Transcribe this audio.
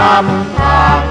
นำทาง